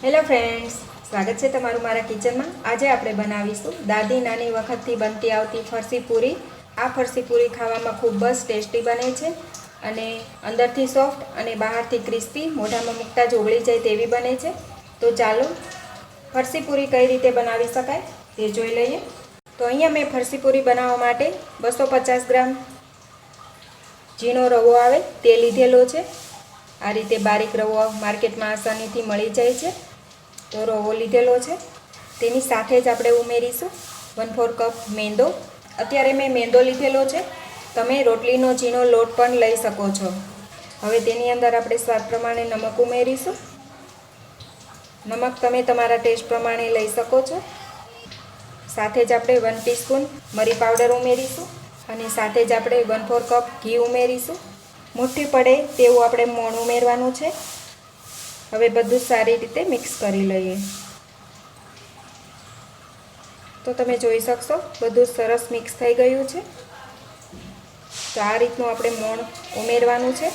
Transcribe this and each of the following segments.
Hello friends સ્વાગત છે તમારું મારા કિચનમાં. આજે આપણે બનાવીશું દાદી નાની વખતથી બનતી આવતી ફરસી પૂરી. આ ફરસી પૂરી ખાવામાં ખૂબ જ ટેસ્ટી બને છે અને અંદરથી સોફ્ટ અને બહારથી ક્રિસ્પી, મોઢામાં મૂકતા જ ઓગળી જાય તેવી બને છે. તો ચાલો, ફરસી પૂરી કઈ રીતે બનાવી શકાય તે જોઈ લઈએ. તો અહીંયા મેં ફરસી પૂરી બનાવવા માટે બસો પચાસ ગ્રામ ઝીણો રવો આવે તે લીધેલો છે. આ રીતે બારીક રવો માર્કેટમાં આસાનીથી મળી જાય છે. તો રવો લીધેલો છે. તેની સાથે જ આપણે ઉમેરીશું વન ફોર કપ મેંદો. અત્યારે મેં મેંદો લીધેલો છે. તમે રોટલીનો ઝીણો લોટ પણ લઈ શકો છો. હવે તેની અંદર આપણે સ્વાદ પ્રમાણે નમક ઉમેરીશું. નમક તમે તમારા ટેસ્ટ પ્રમાણે લઈ શકો છો. સાથે જ આપણે વન ટીસ્પૂન મરી પાવડર ઉમેરીશું અને સાથે જ આપણે વન ફોર કપ ઘી ઉમેરીશું. મુઠ્ઠી પડે તેવું આપણે મોણ ઉમેરવાનું છે. હવે બધું સારી રીતે મિક્સ કરી લઈએ. તો તમે જોઈ શકશો, બધું સરસ મિક્સ થઈ ગયું છે. તો આ રીતનું આપણે મોણ ઉમેરવાનું છે.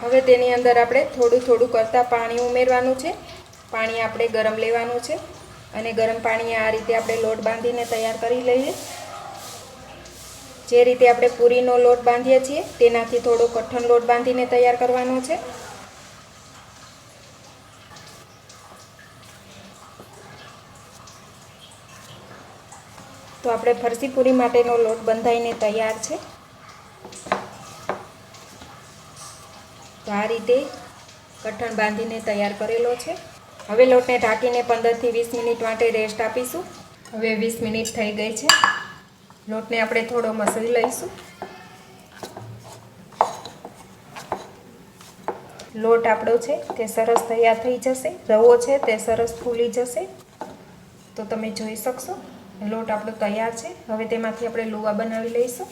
હવે તેની અંદર આપણે થોડું થોડું કરતાં પાણી ઉમેરવાનું છે. પાણી આપણે ગરમ લેવાનું છે. અને ગરમ પાણી આ રીતે આપણે લોટ બાંધીને તૈયાર કરી લઈએ. જે રીતે આપણે પૂરીનો લોટ બાંધીએ છીએ, તેનાથી થોડો કઠણ લોટ બાંધીને તૈયાર કરવાનો છે. તો આપણે ફરસી પૂરી માટેનો લોટ બંધાઈને તૈયાર છે. તો આ રીતે કઠણ બાંધીને તૈયાર કરેલો છે. હવે લોટને ઢાંકીને પંદરથી વીસ મિનિટ માટે રેસ્ટ આપીશું. હવે વીસ મિનિટ થઈ ગઈ છે. લોટને આપણે થોડો મસળી લઈશું. લોટ આપણો છે તે સરસ તૈયાર થઈ જશે. રવો છે તે સરસ ફૂલી જશે. તો તમે જોઈ શકશો. લોટ આપણો તૈયાર છે. હવે તેમાંથી આપણે લુવા બનાવી લઈશું.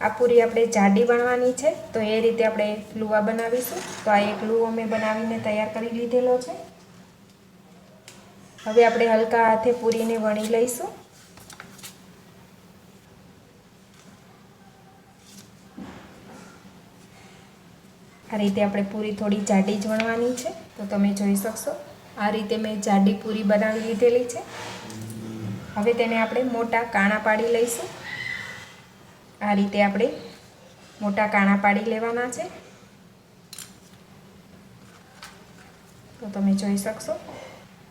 આ પૂરી આપણે જાડી વણવાની છે, તો એ રીતે આપણે લુવા બનાવીશું. તો આ એક લુવો મેં બનાવીને તૈયાર કરી લીધેલો છે. હવે આપણે હલકા હાથે પૂરીને વણી લઈશું. આ રીતે આપણે પૂરી થોડી જાડી જ વણવાની છે, તો તમે જોઈ શકશો. આ રીતે મેં જાડી પૂરી બનાવી લીધેલી છે. હવે તેને આપણે મોટા કાણા પાડી લઈશું. આ રીતે આપણે મોટા કાણા પાડી લેવાના છે. તો તમે જોઈ શકશો,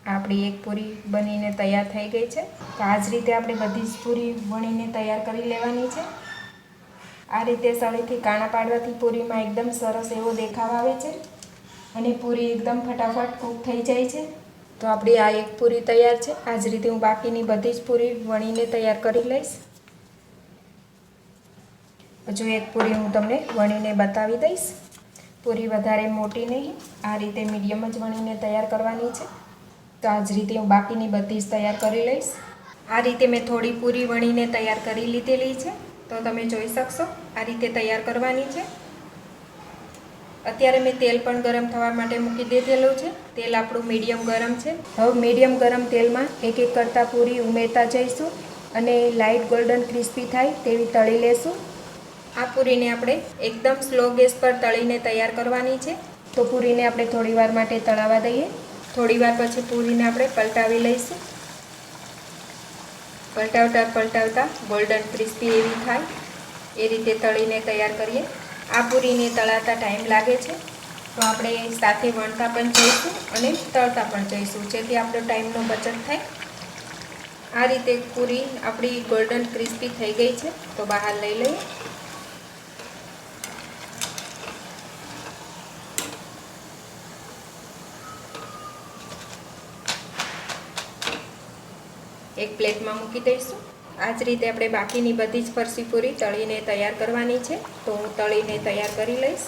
આપણી એક પૂરી બનીને તૈયાર થઈ ગઈ છે. તો આ જ રીતે આપણે બધી જ પૂરી વણીને તૈયાર કરી લેવાની છે. આ રીતે સળીથી કાણા પાડવાથી પૂરીમાં એકદમ સરસ એવો દેખાવ આવે છે. અને પૂરી એકદમ ફટાફટ કૂક થઈ જાય છે. તો આપણી આ એક પૂરી તૈયાર છે. આ જ રીતે હું બાકીની બધી જ પૂરી વણીને તૈયાર કરી લઈશ. હજુ એક પૂરી હું તમને વણીને બતાવી દઈશ. પૂરી વધારે મોટી નહીં. આ રીતે મીડિયમ જ વણીને તૈયાર કરવાની છે. તો આ જ રીતે હું બાકીની બધી જ તૈયાર કરી લઈશ. આ રીતે મેં થોડી પૂરી વણીને તૈયાર કરી લીધેલી છે. તો તમે જોઈ શકશો, આ રીતે તૈયાર કરવાની છે. અત્યારે મેં તેલ પણ ગરમ થવા માટે મૂકી દીધેલું છે. તેલ આપણું મીડિયમ ગરમ છે. હવે મીડિયમ ગરમ તેલમાં એક એક કરતાં પૂરી ઉમેરતા જઈશું અને લાઇટ ગોલ્ડન ક્રિસ્પી થાય તેવી તળી લેશું. આ પૂરીને આપણે એકદમ સ્લો ગેસ પર તળીને તૈયાર કરવાની છે. તો પૂરીને આપણે થોડી વાર માટે તળાવવા દઈએ. થોડીવાર પછી પૂરીને આપણે પલટાવી લઈશું. પલટાવતા પલટાવતા ગોલ્ડન ક્રિસ્પી એવી થાય. એ રીતે તળીને તૈયાર કરીએ. આ પૂરીને તળાતા ટાઈમ લાગે છે. તો આપણે સાથે વણતા પણ જઈશું અને તળતા પણ જઈશું, જેથી આપણો ટાઈમનો બચત થાય. આ રીતે પૂરી આપણી ગોલ્ડન ક્રિસ્પી થઈ ગઈ છે, તો બહાર લઈ લઈએ. એક પ્લેટમાં મૂકી દઈશું. આ જ રીતે આપણે બાકીની બધી જ ફરસી પૂરી તળીને તૈયાર કરવાની છે. તો હું તળીને તૈયાર કરી લઈશ.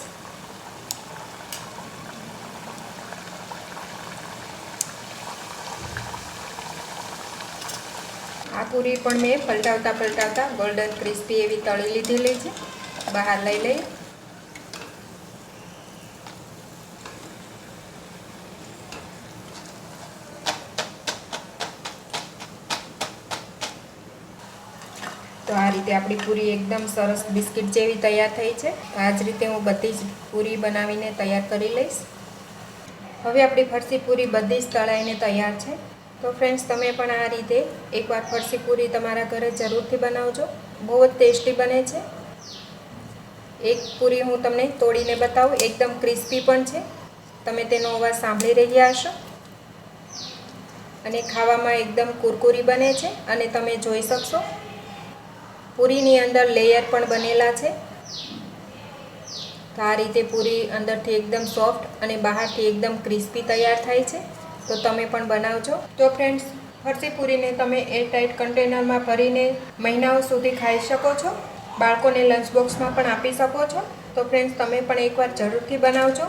આ પૂરી પણ મેં પલટાવતા પલટાવતા ગોલ્ડન ક્રિસ્પી એવી તળી લીધેલી છે. બહાર લઈ લઈએ. તો આ રીતે આપણી પૂરી એકદમ સરસ બિસ્કિટ જેવી તૈયાર થઈ છે. તો આ જ રીતે હું બધી જ પૂરી બનાવીને તૈયાર કરી લઈશ. હવે આપણી ફરસી પૂરી બધી જ તળાઈને તૈયાર છે. તો ફ્રેન્ડ્સ તમે પણ આ રીતે એકવાર ફરસી પૂરી તમારા ઘરે જરૂરથી બનાવજો. બહુ જ ટેસ્ટી બને છે. એક પૂરી હું તમને તોડીને બતાવું. એકદમ ક્રિસ્પી પણ છે. તમે તેનો અવાજ સાંભળી રહ્યા હશો. અને ખાવામાં એકદમ કુરકુરી બને છે. અને તમે જોઈ શકશો પૂરીની અંદર લેયર પણ બનેલા છે. તો આ રીતે પૂરી અંદરથી એકદમ સોફ્ટ અને બહારથી એકદમ ક્રિસ્પી તૈયાર થાય છે. તો તમે પણ બનાવજો. તો ફ્રેન્ડ્સ ફરસી પૂરીને તમે એરટાઇટ કન્ટેનરમાં ભરીને મહિનાઓ સુધી ખાઈ શકો છો. બાળકોને લંચ બોક્સમાં પણ આપી શકો છો. તો ફ્રેન્ડ્સ તમે પણ એકવાર જરૂરથી બનાવજો.